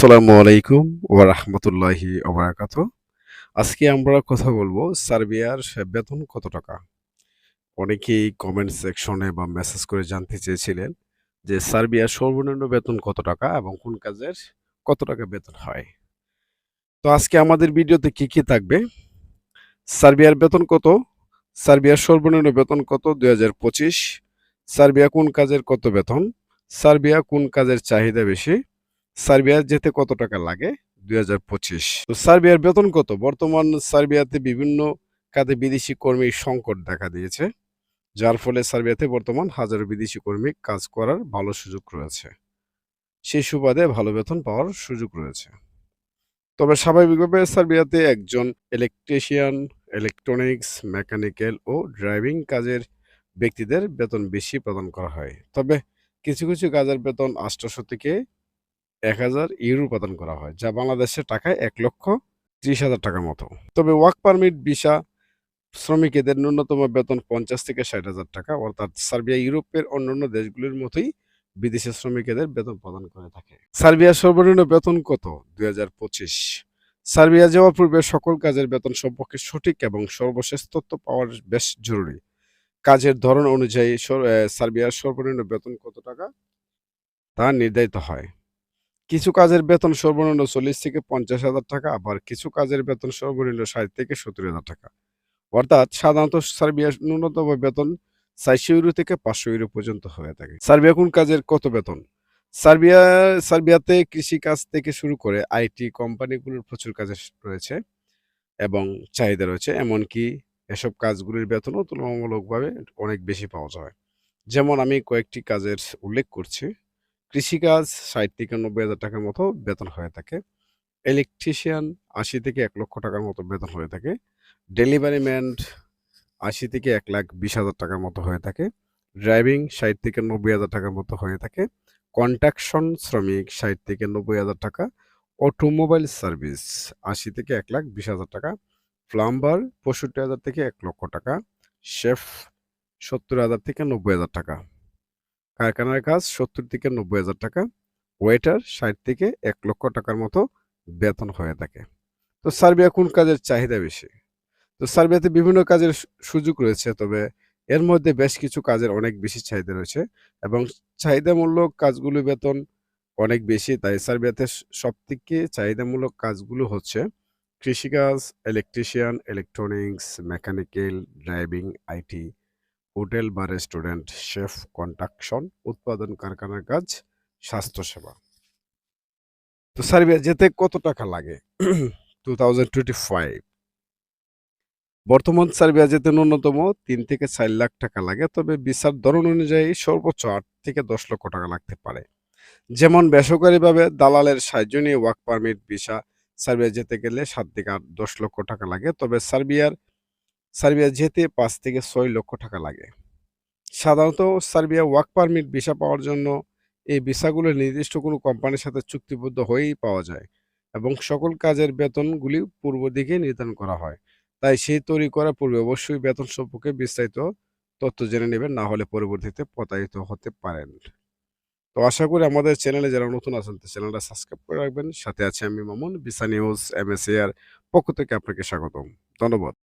আসসালামু আলাইকুম ওয়া রাহমাতুল্লাহি ওয়া বারাকাতুহু। আজকে আমরা কথা বলব সার্বিয়ার বেতন কত টাকা? অনেকেই কমেন্ট সেকশনে বা মেসেজ করে জানতে চেয়েছিলেন যে সার্বিয়ার সর্বনিম্ন বেতন কত টাকা এবং কোন কাজের কত টাকা বেতন হয়। তো আজকে আমাদের ভিডিওতে কি কি থাকবে? সার্বিয়ার বেতন কত? সার্বিয়ার সর্বনিম্ন বেতন কত? দুই হাজার পঁচিশ। সার্বিয়া কোন কাজের কত বেতন? সার্বিয়া কোন কাজের চাহিদা বেশি? সার্বিয়া যেতে কত টাকা লাগে? দুই হাজার পঁচিশ। তো সার্বিয়ার বেতন কত? বর্তমান সার্বিয়াতে বিভিন্ন কাজে বিদেশি কর্মীর সংকট দেখা দিয়েছে যার ফলে সার্বিয়াতে বর্তমান হাজারো বিদেশি কর্মী কাজ করার ভালো সুযোগ রয়েছে। সেই সুবাদে ভালো বেতন পাওয়ার সুযোগ রয়েছে। তবে স্বাভাবিকভাবে সার্বিয়াতে একজন ইলেকট্রিশিয়ান ইলেকট্রনিক্স মেকানিক্যাল ও ড্রাইভিং কাজের ব্যক্তিদের বেতন বেশি প্রদান করা হয়। তবে কিছু কিছু কাজের বেতন আটশোশো থেকে এক হাজার ইউরো প্রদান করা হয়, যা বাংলাদেশের টাকায় এক লক্ষ ত্রিশ হাজার টাকার মতো। তবে ওয়ার্ক পারমিট, ভিসা, শ্রমিকদের ন্যূনতম বেতন পঞ্চাশ থেকে ষাট হাজার টাকা, অর্থাৎ সার্বিয়া ইউরোপের অন্যান্য দেশগুলির মতোই বিদেশি শ্রমিকদের বেতন প্রদান করে থাকে। সার্বিয়ার সর্বনিম্ন বেতন কত? দুই হাজার পঁচিশ। সার্বিয়া যাওয়ার পূর্বে সকল কাজের বেতন সম্পর্কে সঠিক এবং সর্বশেষ তথ্য পাওয়ার বেশ জরুরি। কাজের ধরন অনুযায়ী সার্বিয়ার সর্বনিম্ন বেতন কত টাকা? তা নির্ধারিত হয়। কিছু কাজের বেতন সর্বনিম্ন চল্লিশ থেকে পঞ্চাশ হাজার টাকা আবার কিছু কাজের বেতন সর্বনিম্ন ষাট থেকে সত্তর হাজার টাকা। অর্থাৎ সাধারণত সার্বিয়ার ন্যূনতম বেতন চারশো ইউরো থেকে পাঁচশো ইউরো পর্যন্ত হয়ে থাকে। সার্বিয়া কোন কাজের কত বেতন? সার্বিয়া, সার্বিয়াতে কৃষি কাজ থেকে শুরু করে আইটি কোম্পানিগুলোর প্রচুর কাজ রয়েছে এবং চাহিদা রয়েছে, এমনকি এসব কাজগুলির বেতনও তুলনামূলকভাবে অনেক বেশি পাওয়া যায়। যেমন আমি কয়েকটি কাজের উল্লেখ করছি। কৃষিকাজ ষাট থেকে নব্বই হাজার টাকার মতো বেতন হয়ে থাকে। ইলেকট্রিশিয়ান আশি থেকে এক লক্ষ টাকার মতো বেতন হয়ে থাকে। ডেলিভারি ম্যান আশি থেকে এক লাখ বিশ হাজার টাকার মতো হয়ে থাকে। ড্রাইভিং ষাট থেকে নব্বই হাজার টাকার মতো হয়ে থাকে। কন্ট্রাকশন শ্রমিক ষাট থেকে নব্বই হাজার টাকা। অটোমোবাইল সার্ভিস আশি থেকে এক লাখ বিশ হাজার টাকা। প্লাম্বার পঁয়ষট্টি হাজার থেকে এক লক্ষ টাকা। শেফ সত্তর হাজার থেকে নব্বই হাজার টাকা। কারখানার কাজ সত্তর থেকে নব্বই হাজার টাকা ওয়েটার ষাট থেকে এক লক্ষ টাকার মতো বেতন হয়ে থাকে। তো সার্বিয়া কোন কাজের চাহিদা বেশি? তো সার্বিয়াতে বিভিন্ন কাজের সুযোগ রয়েছে, তবে এর মধ্যে বেশ কিছু কাজের অনেক বেশি চাহিদা রয়েছে এবং চাহিদামূলক কাজগুলো বেতন অনেক বেশি, তাই সার্বিয়াতে সব থেকে চাহিদামূলক কাজগুলো হচ্ছে কৃষিকাজ electrician electronics mechanical driving IT hotel বা রেস্টুরেন্ট, শেফ কন্ট্রাকশন উৎপাদন কারখানার কাজ, স্বাস্থ্যসেবা। তো সার্বিয়া, যেতে কত টাকা লাগে? টু বর্তমান সার্বিয়া যেতে ন্যূনতম তিন থেকে চার লাখ টাকা লাগে, তবে ভিসার ধরন অনুযায়ী সর্বোচ্চ আট থেকে দশ লক্ষ টাকা লাগতে পারে। যেমন বেসরকারিভাবে দালালের সাহায্য নিয়ে ওয়ার্ক পারমিট ভিসা, সার্বিয়া যেতে গেলে সাত থেকে আট দশ লক্ষ টাকা লাগে, তবে সার্বিয়ার সার্বিয়া যেতে পাঁচ থেকে ছয় লক্ষ টাকা লাগে। সাধারণত সার্বিয়া ওয়ার্ক পারমিট ভিসা পাওয়ার জন্য এই ভিসাগুলো নির্দিষ্ট কোনো কোম্পানির সাথে চুক্তিবদ্ধ হয়েই পাওয়া যায় এবং সকল কাজের বেতনগুলি পূর্ব দিকে নির্ধারণ করা হয়। তাই সেই তৈরি করার পূর্বে অবশ্যই বেতন সম্পর্কে বিস্তারিত তথ্য জেনে নেবেন, না হলে পরবর্তীতে প্রতারিত হতে পারেন। তো আশা করি আমাদের চ্যানেলে যারা নতুন আছেন, তো চ্যানেলটা সাবস্ক্রাইব করে রাখবেন। সাথে আছে আমি মামুন বিসা নিউজ এম এস এর পক্ষ থেকে আপনাকে স্বাগতম। ধন্যবাদ।